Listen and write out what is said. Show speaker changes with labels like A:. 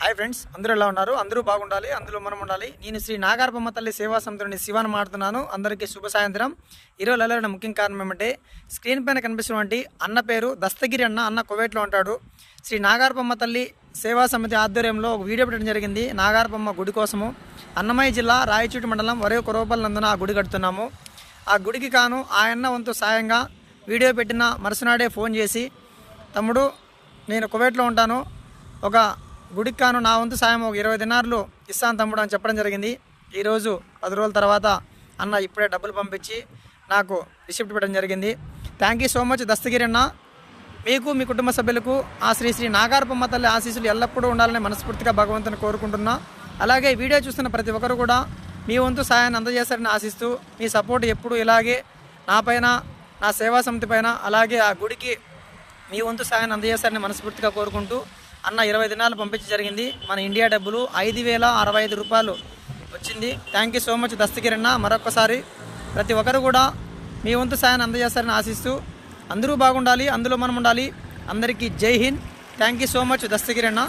A: Hi friends అందరూ ఎలా ఉన్నారు? అందరూ బాగుండాలి అందులో మనం ఉండాలి. నేను శ్రీ నాగార్పమ్మ తల్లి సేవా సమితిని శివాన్ మాడుతున్నాను అందరికీ శుభ సాయంత్రం. ఈరోజు వెళ్ళడం ముఖ్యం కారణం ఏమంటే స్క్రీన్ పైన కనిపిస్తున్నటువంటి అన్న పేరు దస్తగిరి అన్న అన్న కువైట్లో ఉంటాడు. శ్రీ నాగార్పమ్మ తల్లి సేవా సమితి ఆధ్వర్యంలో ఒక వీడియో పెట్టడం జరిగింది. నాగార్పమ్మ గుడి కోసము అన్నమయ్య జిల్లా రాయచూటి మండలం వరే కురవపల్లి నందున ఆ గుడి కడుతున్నాము. ఆ గుడికి కాను ఆయన్న వంతు సాయంగా వీడియో పెట్టిన మరుసనాడే ఫోన్ చేసి తమ్ముడు నేను కువైట్లో ఉంటాను. ఒక గుడికి కాను నా వంతు సాయం ఒక ఇరవై దినార్లు ఇస్తాను తమ్ముడు అని చెప్పడం జరిగింది. ఈరోజు పది రోజుల తర్వాత అన్న ఇప్పుడే డబ్బులు పంపించి నాకు రిసిప్ట్ పెట్టడం జరిగింది. Thank you so much Dastagiri అన్న. మీకు మీ కుటుంబ సభ్యులకు ఆ శ్రీ శ్రీ నాగార్పమ్మ తల్లి ఆశీస్సులు ఎల్లప్పుడూ ఉండాలని మనస్ఫూర్తిగా భగవంతుని కోరుకుంటున్నా. అలాగే వీడియో చూస్తున్న ప్రతి ఒక్కరు కూడా మీ వంతు సాయాన్ని అందజేస్తారని ఆశిస్తూ మీ సపోర్ట్ ఎప్పుడు ఇలాగే నా పైన నా సేవా సమితి పైన అలాగే ఆ గుడికి మీ వంతు సాయాన్ని అందజేస్తారని మనస్ఫూర్తిగా కోరుకుంటూ అన్న ఇరవై దినాలు పంపించి జరిగింది. మన ఇండియా డబ్బులు ఐదు వేల అరవై ఐదు రూపాయలు వచ్చింది. థ్యాంక్ యూ సో మచ్ దస్తగిరన్న. మరొకసారి ప్రతి ఒక్కరు కూడా మీ వంతు సాయాన్ని అందజేస్తారని ఆశిస్తూ అందరూ బాగుండాలి అందులో మనం ఉండాలి. అందరికీ జై Hind. Thank you so much దస్తగిరన్న.